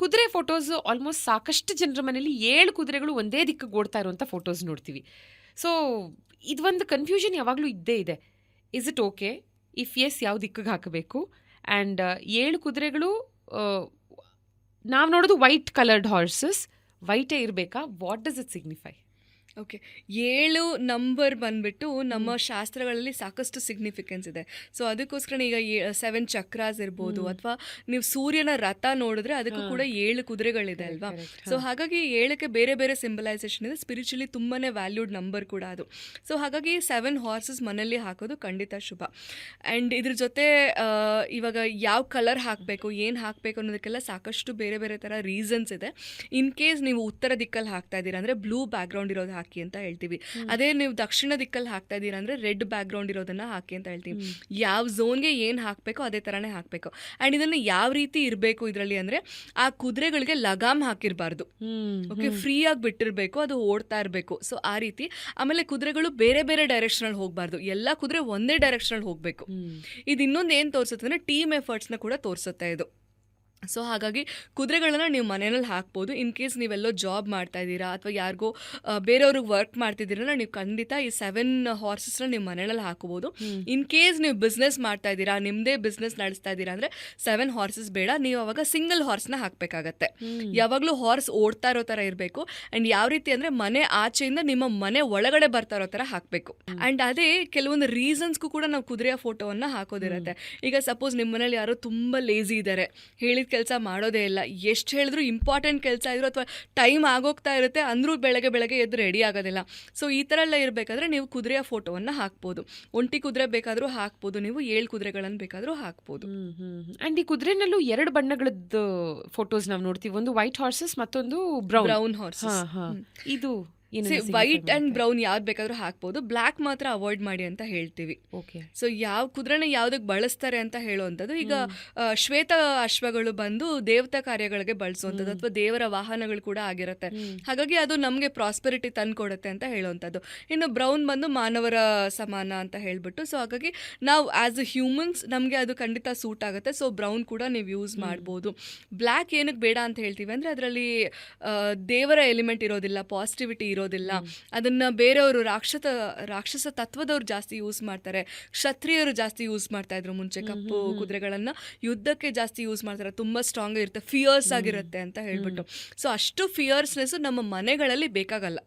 ಕುದುರೆ photos almost ಸಾಕಷ್ಟು ಜನರ ಮನೇಲಿ ಏಳು ಕುದುರೆಗಳು ಒಂದೇ ದಿಕ್ಕಿಗೆ ಓಡ್ತಾ ಇರುವಂಥ ಫೋಟೋಸ್ ನೋಡ್ತೀವಿ. ಸೊ ಇದೊಂದು ಕನ್ಫ್ಯೂಷನ್ ಯಾವಾಗಲೂ ಇದ್ದೇ ಇದೆ. Is it okay if S ಯಾವ ದಿಕ್ಕಿಗೆ ಹಾಕಬೇಕು? ಆ್ಯಂಡ್ ಏಳು ಕುದುರೆಗಳು ನಾವು ನೋಡೋದು ವೈಟ್ ಕಲರ್ಡ್ ಹಾರ್ಸಸ್ ವೈಟೇ ಇರಬೇಕಾ? What does it signify okay ಏಳು ನಂಬರ್ ಬಂದ್ಬಿಟ್ಟು ನಮ್ಮ ಶಾಸ್ತ್ರಗಳಲ್ಲಿ ಸಾಕಷ್ಟು ಸಿಗ್ನಿಫಿಕೆನ್ಸ್ ಇದೆ. ಸೊ ಅದಕ್ಕೋಸ್ಕರ ಈಗ ಸೆವೆನ್ ಚಕ್ರಾಸ್ ಇರ್ಬೋದು ಅಥವಾ ನೀವು ಸೂರ್ಯನ ರಥ ನೋಡಿದ್ರೆ ಅದಕ್ಕೂ ಕೂಡ ಏಳು ಕುದುರೆಗಳಿದೆ ಅಲ್ವಾ? ಸೊ ಹಾಗಾಗಿ ಏಳಕ್ಕೆ ಬೇರೆ ಬೇರೆ ಸಿಂಬಲೈಸೇಷನ್ ಇದೆ. ಸ್ಪಿರಿಚುಲಿ ತುಂಬಾ ವ್ಯಾಲ್ಯೂಡ್ ನಂಬರ್ ಕೂಡ ಅದು. ಸೊ ಹಾಗಾಗಿ ಸೆವೆನ್ ಹಾರ್ಸಸ್ ಮನೆಯಲ್ಲಿ ಹಾಕೋದು ಖಂಡಿತ ಶುಭ. ಆ್ಯಂಡ್ ಇದ್ರ ಜೊತೆ ಇವಾಗ ಯಾವ ಕಲರ್ ಹಾಕಬೇಕು ಏನು ಹಾಕಬೇಕು ಅನ್ನೋದಕ್ಕೆಲ್ಲ ಸಾಕಷ್ಟು ಬೇರೆ ಬೇರೆ ಥರ ರೀಸನ್ಸ್ ಇದೆ. ಇನ್ ಕೇಸ್ ನೀವು ಉತ್ತರ ದಿಕ್ಕಲ್ಲಿ ಹಾಕ್ತಾ ಇದ್ದೀರಾ ಅಂದರೆ ಬ್ಲೂ ಬ್ಯಾಕ್ಗ್ರೌಂಡ್ ಇರೋದು ಹಾಕಿ ಅಂತ ಹೇಳ್ತೀವಿ. ಅದೇ ನೀವು ದಕ್ಷಿಣ ದಿಕ್ಕಲ್ಲಿ ಹಾಕ್ತಾ ಇದ್ದೀರಾ ಅಂದರೆ ರೆಡ್ ಬ್ಯಾಕ್ಗ್ರೌಂಡ್ ಇರೋದನ್ನ ಹಾಕಿ ಅಂತ ಹೇಳ್ತೀವಿ. ಯಾವ ಝೋನ್ಗೆ ಏನು ಹಾಕಬೇಕು ಅದೇ ಥರನೇ ಹಾಕಬೇಕು. ಆ್ಯಂಡ್ ಇದನ್ನು ಯಾವ ರೀತಿ ಇರಬೇಕು ಇದರಲ್ಲಿ ಅಂದರೆ ಆ ಕುದುರೆಗಳಿಗೆ ಲಗಾಮ್ ಹಾಕಿರಬಾರ್ದು. ಓಕೆ ಫ್ರೀ ಆಗಿ ಬಿಟ್ಟಿರಬೇಕು ಅದು ಓಡ್ತಾ ಇರಬೇಕು. ಸೊ ಆ ರೀತಿ ಆಮೇಲೆ ಕುದುರೆಗಳು ಬೇರೆ ಬೇರೆ ಡೈರೆಕ್ಷನಲ್ಲಿ ಹೋಗಬಾರ್ದು. ಎಲ್ಲ ಕುದುರೆ ಒಂದೇ ಡೈರೆಕ್ಷನಲ್ಲಿ ಹೋಗಬೇಕು. ಇದು ಇನ್ನೊಂದು ಏನು ತೋರಿಸುತ್ತೆ ಅಂದರೆ ಟೀಮ್ ಎಫರ್ಟ್ಸ್ನ ಕೂಡ ತೋರಿಸುತ್ತೆ ಇದು. ಸೊ ಹಾಗಾಗಿ ಕುದುರೆಗಳನ್ನ ನೀವು ಮನೆಯಲ್ಲಿ ಹಾಕ್ಬೋದು. ಇನ್ ಕೇಸ್ ನೀವೆಲ್ಲೋ ಜಾಬ್ ಮಾಡ್ತಾ ಇದ್ದೀರಾ ಅಥವಾ ಯಾರಿಗೋ ಬೇರೆಯವ್ರಿಗೆ ವರ್ಕ್ ಮಾಡ್ತಿದ್ದೀರಾ ನೀವು ಖಂಡಿತ ಈ ಸೆವೆನ್ ಹಾರ್ಸಸ್ನ ನೀವು ಮನೆಯಲ್ಲಿ ಹಾಕೋಬೋದು. ಇನ್ ಕೇಸ್ ನೀವು ಬಿಸ್ನೆಸ್ ಮಾಡ್ತಾ ಇದ್ದೀರಾ ನಿಮ್ಮದೇ ಬಿಸ್ನೆಸ್ ನಡೆಸ್ತಾ ಇದ್ದೀರಾ ಅಂದರೆ ಸೆವೆನ್ ಹಾರ್ಸಸ್ ಬೇಡ. ನೀವು ಅವಾಗ ಸಿಂಗಲ್ ಹಾರ್ಸ್ನ ಹಾಕಬೇಕಾಗತ್ತೆ. ಯಾವಾಗಲೂ ಹಾರ್ಸ್ ಓಡ್ತಾ ಇರೋ ಥರ ಇರಬೇಕು. ಆ್ಯಂಡ್ ಯಾವ ರೀತಿ ಅಂದರೆ ಮನೆ ಆಚೆಯಿಂದ ನಿಮ್ಮ ಮನೆ ಒಳಗಡೆ ಬರ್ತಾ ಇರೋ ಥರ ಹಾಕಬೇಕು. ಆ್ಯಂಡ್ ಅದೇ ಕೆಲವೊಂದು ರೀಸನ್ಸ್ಗೂ ಕೂಡ ನಾವು ಕುದುರೆಯ ಫೋಟೋವನ್ನು ಹಾಕೋದಿರುತ್ತೆ. ಈಗ ಸಪೋಸ್ ನಿಮ್ಮ ಮನೇಲಿ ಯಾರೋ ತುಂಬ ಲೇಜಿ ಇದ್ದಾರೆ ಹೇಳಿದ ಕೆಲಸ ಮಾಡೋದೇ ಇಲ್ಲ. ಎಷ್ಟು ಹೇಳಿದ್ರು ಇಂಪಾರ್ಟೆಂಟ್ ಕೆಲಸ ಇದ್ರು ಅಥವಾ ಟೈಮ್ ಆಗೋಗ್ತಾ ಇರುತ್ತೆ ಅಂದರೂ ಬೆಳಗ್ಗೆ ಬೆಳಗ್ಗೆ ಎದ್ದು ರೆಡಿ ಆಗೋದಿಲ್ಲ. ಸೊ ಈ ಥರ ಎಲ್ಲ ಇರಬೇಕಾದ್ರೆ ನೀವು ಕುದುರೆಯ ಫೋಟೋವನ್ನು ಹಾಕ್ಬೋದು. ಒಂಟಿ ಕುದುರೆ ಬೇಕಾದರೂ ಹಾಕ್ಬೋದು ನೀವು ಏಳು ಕುದುರೆಗಳನ್ನು ಬೇಕಾದರೂ ಹಾಕ್ಬೋದು. ಆ್ಯಂಡ್ ಈ ಕುದುರೆನಲ್ಲೂ ಎರಡು ಬಣ್ಣಗಳದ್ದು ಫೋಟೋಸ್ ನಾವು ನೋಡ್ತೀವಿ. ಒಂದು ವೈಟ್ ಹಾರ್ಸಸ್ ಮತ್ತೊಂದು ಬ್ರೌನ್ ಬ್ರೌನ್ ಹಾರ್ಸ್ ಇದು ವೈಟ್ ಅಂಡ್ ಬ್ರೌನ್ ಯಾವ್ದು ಬೇಕಾದ್ರೂ ಹಾಕ್ಬೋದು. ಬ್ಲ್ಯಾಕ್ ಮಾತ್ರ ಅವಾಯ್ಡ್ ಮಾಡಿ ಅಂತ ಹೇಳ್ತೀವಿ. ಸೊ ಯಾವ ಕುದುರೆನ ಯಾವ್ದಕ್ ಬಳಸ್ತಾರೆ ಅಂತ ಹೇಳುವಂಥದ್ದು ಈಗ ಶ್ವೇತ ಅಶ್ವಗಳು ಬಂದು ದೇವತಾ ಕಾರ್ಯಗಳಿಗೆ ಬಳಸುವಂಥದ್ದು ಅಥವಾ ದೇವರ ವಾಹನಗಳು ಕೂಡ ಆಗಿರುತ್ತೆ. ಹಾಗಾಗಿ ಅದು ನಮಗೆ ಪ್ರಾಸ್ಪೆರಿಟಿ ತಂದ್ಕೊಡುತ್ತೆ ಅಂತ ಹೇಳುವಂಥದ್ದು. ಇನ್ನು ಬ್ರೌನ್ ಬಂದು ಮಾನವರ ಸಮಾನ ಅಂತ ಹೇಳ್ಬಿಟ್ಟು ಸೊ ಹಾಗಾಗಿ ನಾವು ಆಸ್ ಅ ಹ್ಯೂಮನ್ಸ್ ನಮಗೆ ಅದು ಖಂಡಿತ ಸೂಟ್ ಆಗುತ್ತೆ. ಸೊ ಬ್ರೌನ್ ಕೂಡ ನೀವು ಯೂಸ್ ಮಾಡ್ಬೋದು. ಬ್ಲ್ಯಾಕ್ ಏನಕ್ಕೆ ಬೇಡ ಅಂತ ಹೇಳ್ತೀವಿ ಅಂದರೆ ಅದರಲ್ಲಿ ದೇವರ ಎಲಿಮೆಂಟ್ ಇರೋದಿಲ್ಲ ಪಾಸಿಟಿವಿಟಿ ಇರೋದಿಲ್ಲ. ಅದನ್ನ ಬೇರೆಯವರು ರಾಕ್ಷಸ ರಾಕ್ಷಸ ತತ್ವದವ್ರು ಜಾಸ್ತಿ ಯೂಸ್ ಮಾಡ್ತಾರೆ. ಕ್ಷತ್ರಿಯರು ಜಾಸ್ತಿ ಯೂಸ್ ಮಾಡ್ತಾ ಇದ್ರು ಮುಂಚೆ ಕಪ್ಪು ಕುದುರೆಗಳನ್ನ. ಯುದ್ಧಕ್ಕೆ ಜಾಸ್ತಿ ಯೂಸ್ ಮಾಡ್ತಾರೆ. ತುಂಬಾ ಸ್ಟ್ರಾಂಗ್ ಇರುತ್ತೆ. ಫಿಯರ್ಸ್ ಆಗಿರುತ್ತೆ ಅಂತ ಹೇಳ್ಬಿಟ್ಟು. ಸೊ ಅಷ್ಟು ಫಿಯರ್ಸ್ನೆಸ್ ನಮ್ಮ ಮನೆಗಳಲ್ಲಿ ಬೇಕಾಗಲ್ಲ.